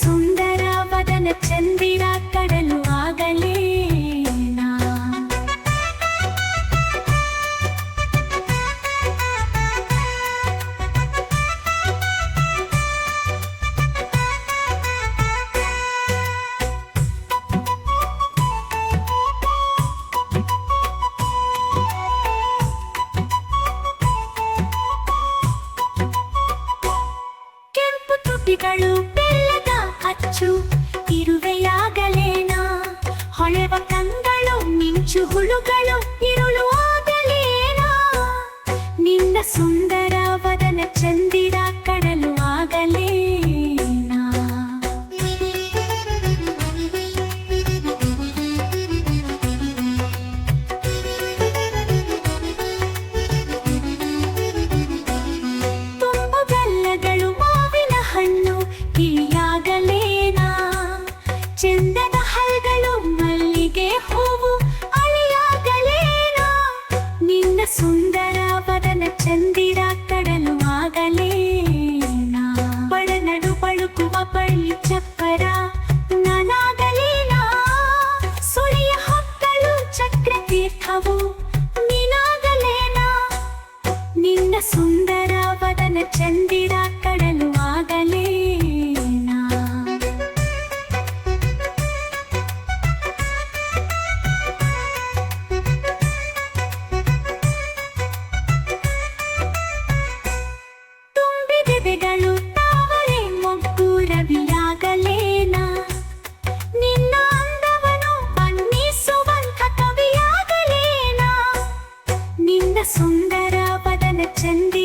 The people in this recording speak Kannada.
ಸುಂದರ ವದನ ಚಂದಿರ ಕಡಲು ಆಗಲೇ ಕೆಂಪು ತುಟಿಗಳು ಅಚ್ಚು ಇರುವೆಯಾಗಲೇನಾ? ಹೊಳೆವ ಕಂಗಳು ಮಿಂಚು ಹುಳುಗಳು ಇರುಳು ಆಗಲೇನಾ ನಿನ್ನ ಸುಂದರ ವದನ ಚಂದ ಸುಂದರ ವದನ ಚಂದಿರ ಕಡಲು ಆಗಲೇ ತುಂಬಿದೆಗಳು ತಾವರೆ ಮೊಗ್ಗು ಆಗಲೇನಾ ನಿನ್ನ ಅಂದವನು ಕವಿಯಾಗಲೇನಾ ಸುಂದರ ചന്ദി